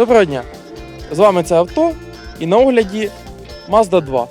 Доброго дня! З вами це авто і на огляді Mazda 2.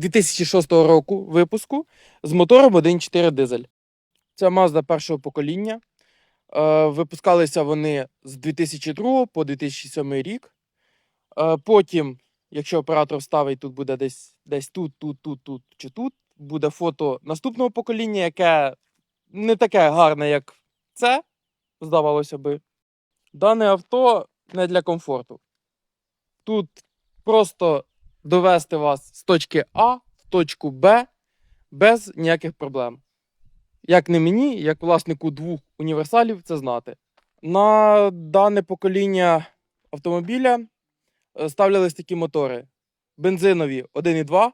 2006 року випуску з мотором 1.4 дизель. Це Mazda першого покоління. Е, Випускалися вони з 2002 по 2007 рік. Е, Потім, якщо оператор вставить, тут буде десь, десь тут, тут, тут, тут чи тут, буде фото наступного покоління, яке не таке гарне, як це, здавалося би. Дане авто не для комфорту. Тут просто довести вас з точки А в точку Б без ніяких проблем. Як не мені, як власнику двох універсалів, це знати. На дане покоління автомобіля е, ставлялись такі мотори: бензинові 1,2,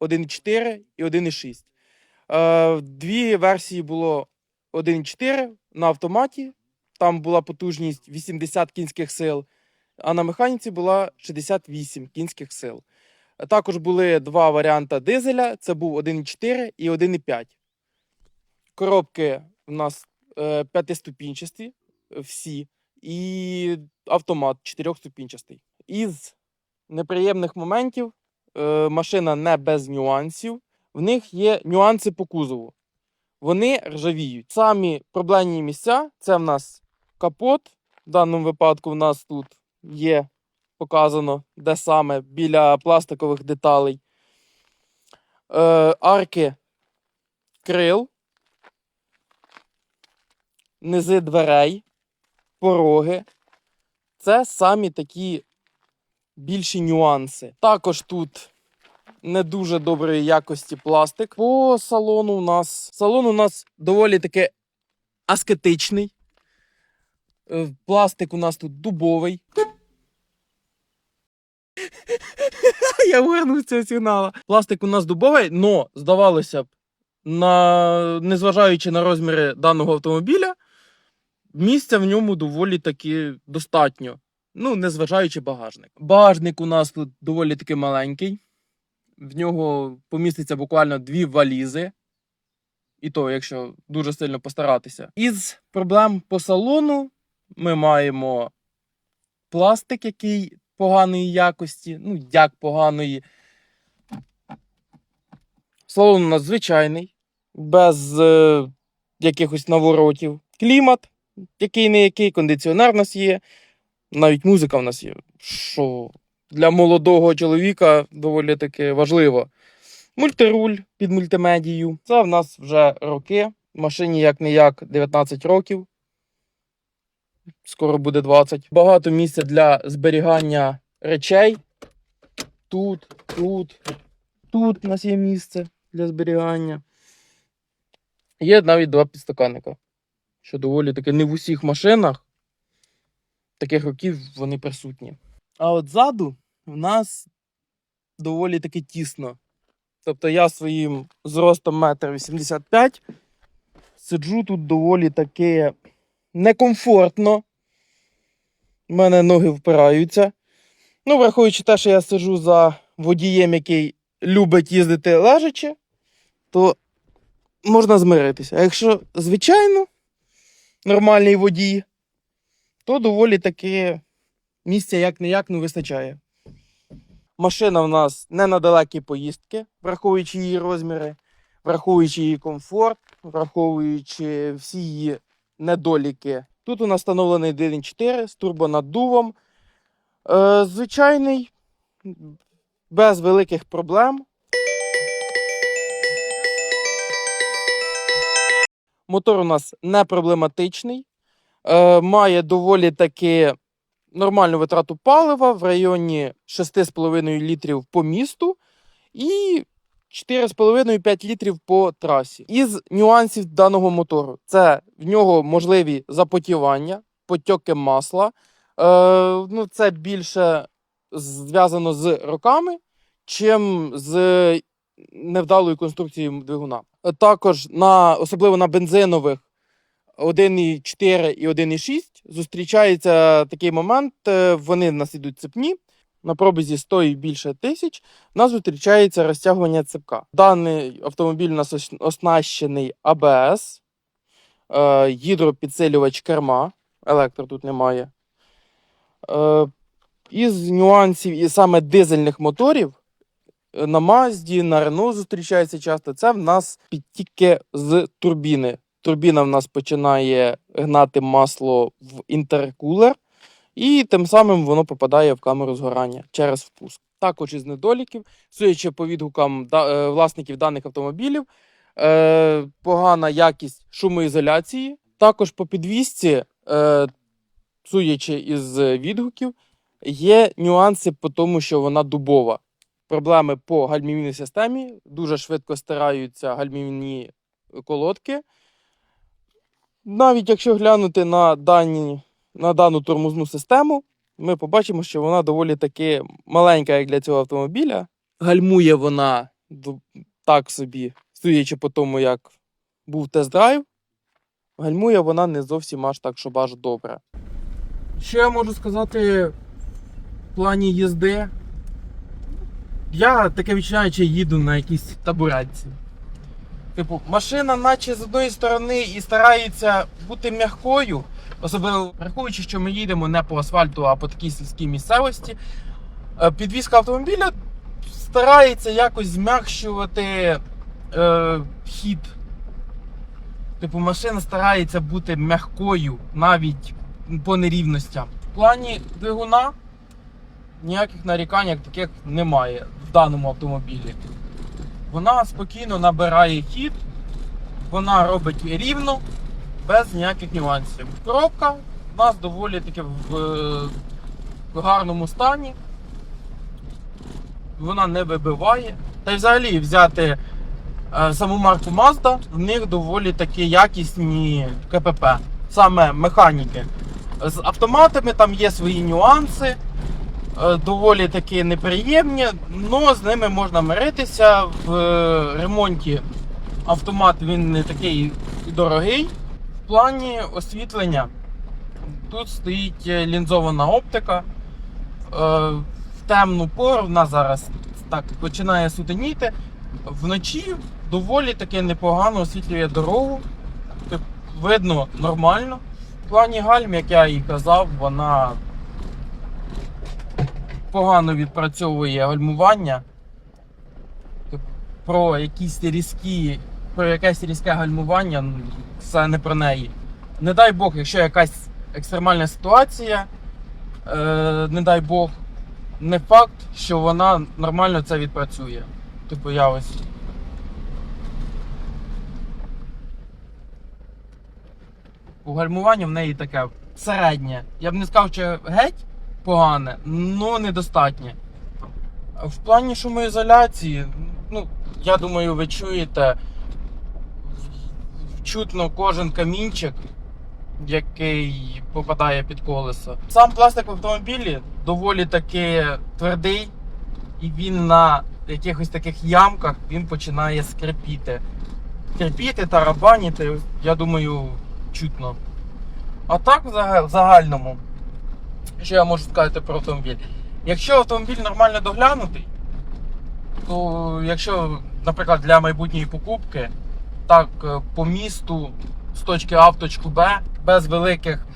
1,4 і 1,6. Е, Дві версії було 1,4 на автоматі. Там була потужність 80 кінських сил, а на механіці була 68 кінських сил. Також були два варіанти дизеля: це був 1,4 і 1,5. Коробки у нас е, п'ятиступінчасті, е, всі, і автомат чотирьохступінчастий. Із неприємних моментів е, машина не без нюансів. В них є нюанси по кузову. Вони ржавіють. Самі проблемні місця це в нас капот. В даному випадку в нас тут є показано, де саме біля пластикових деталей. Е, арки крил, низи дверей, пороги. Це самі такі більші нюанси. Також тут не дуже доброї якості пластик. По салону у нас. Салон у нас доволі таки аскетичний. Е, Пластик у нас тут дубовий. Я вирнув з цього сигналу. Пластик у нас дубовий, але здавалося б, на... незважаючи на розміри даного автомобіля, місця в ньому доволі таки достатньо. Ну, незважаючи багажник. Багажник у нас тут доволі таки маленький. В нього поміститься буквально дві валізи. І то, якщо дуже сильно постаратися. Із проблем по салону ми маємо пластик, який поганої якості. Ну, як поганої. Салон у нас звичайний, без е, якихось наворотів. Клімат, який не який, кондиціонер у нас є. Навіть музика в нас є. Що для молодого чоловіка доволі таки важливо. Мультируль під мультимедією. Це в нас вже роки. Машині як не як 19 років. Скоро буде 20. Багато місця для зберігання речей. Тут, тут, тут у нас є місце для зберігання. Є навіть два підстаканника. Що доволі таки не в усіх машинах таких років вони присутні. А от ззаду в нас доволі таки тісно. Тобто я своїм зростом 1,85 м сиджу тут доволі таки некомфортно. У мене ноги впираються. Ну, враховуючи те, що я сиджу за водієм, який любить їздити лежачи, то можна змиритися. А якщо, звичайно, нормальний водій, то доволі таки місця як не як не вистачає. Машина в нас не на далекі поїздки, враховуючи її розміри, враховуючи її комфорт, враховуючи всі її недоліки. Тут у нас встановлений 1.4 з турбонаддувом. Е, звичайний, без великих проблем. Мотор у нас не проблематичний, е, має доволі таки нормальну витрату палива в районі 6,5 літрів по місту. І 4,5-5 літрів по трасі. Із нюансів даного мотору це в нього можливі запотівання, потьоки масла. Е, ну, це більше зв'язано з роками, чим з невдалою конструкцією двигуна. Е, Також на, особливо на бензинових 1,4 і 1,6 зустрічається такий момент, е, вони в нас ідуть цепні. На пробізі 100 і більше тисяч у нас зустрічається розтягування цепка. Даний автомобіль у нас оснащений АБС, е, гідропідсилювач керма, електро тут немає. Е, із нюансів і саме дизельних моторів е, на Мазді, на Рено зустрічається часто. Це в нас підтіки з турбіни. Турбіна в нас починає гнати масло в інтеркулер, і тим самим воно попадає в камеру згорання через впуск. Також із недоліків, судячи по відгукам е, власників даних автомобілів, е, погана якість шумоізоляції. Також по підвісці, е, судячи із відгуків, є нюанси по тому, що вона дубова. Проблеми по гальмівній системі, дуже швидко стираються гальмівні колодки. Навіть якщо глянути на, дані, на дану тормозну систему, ми побачимо, що вона доволі таки маленька, як для цього автомобіля. Гальмує вона так собі, судячи по тому, як був тест-драйв, гальмує вона не зовсім аж так, щоб аж добре. Що я можу сказати в плані їзди? Я таке відчуваю, що їду на якійсь табуретці. Типу, машина, наче з одної сторони, і старається бути м'якою, особливо враховуючи, що ми їдемо не по асфальту, а по такій сільській місцевості. Е, Підвізка автомобіля старається якось зм'якшувати е, хід. Типу, машина старається бути м'якою навіть по нерівностям. В плані двигуна ніяких нарікань як таких немає в даному автомобілі. Вона спокійно набирає хід, вона робить рівно, без ніяких нюансів. Коробка у нас доволі таки в, е, в гарному стані. Вона не вибиває. Та й взагалі взяти е, саму марку Mazda, в них доволі такі якісні КПП, саме механіки. З автоматами там є свої нюанси е, доволі таки неприємні, але з ними можна миритися. В е, ремонті автомат він не такий дорогий. Плані освітлення тут стоїть е, лінзована оптика. Е, В темну пору вона зараз так починає сутеніти. Вночі доволі таки непогано освітлює дорогу. Видно нормально. В плані гальм, як я і казав, вона погано відпрацьовує гальмування. Про якісь різкі, про якесь різке гальмування ну, це не про неї. Не дай Бог, якщо якась екстремальна ситуація, е, не дай Бог, не факт, що вона нормально це відпрацює. Типу я ось. У гальмуванні в неї таке середнє. Я б не сказав, що геть погане, але недостатнє. В плані шумоізоляції, ну, я думаю, ви чуєте чутно кожен камінчик, який попадає під колесо. Сам пластик в автомобілі доволі таки твердий, і він на якихось таких ямках він починає скрипіти. Скрипіти, тарабаніти, я думаю, чутно. А так, в загальному, що я можу сказати про автомобіль? Якщо автомобіль нормально доглянутий, то якщо, наприклад, для майбутньої покупки, так е, по місту з точки А в точку Б, без великих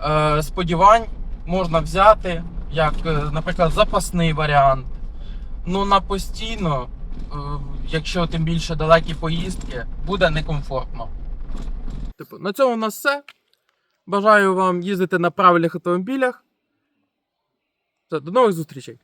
е, сподівань можна взяти, як, е, наприклад, запасний варіант. Ну на постійно, е, якщо тим більше далекі поїздки, буде некомфортно. Типу, на цьому у нас все. Бажаю вам їздити на правильних автомобілях. Все, до нових зустрічей!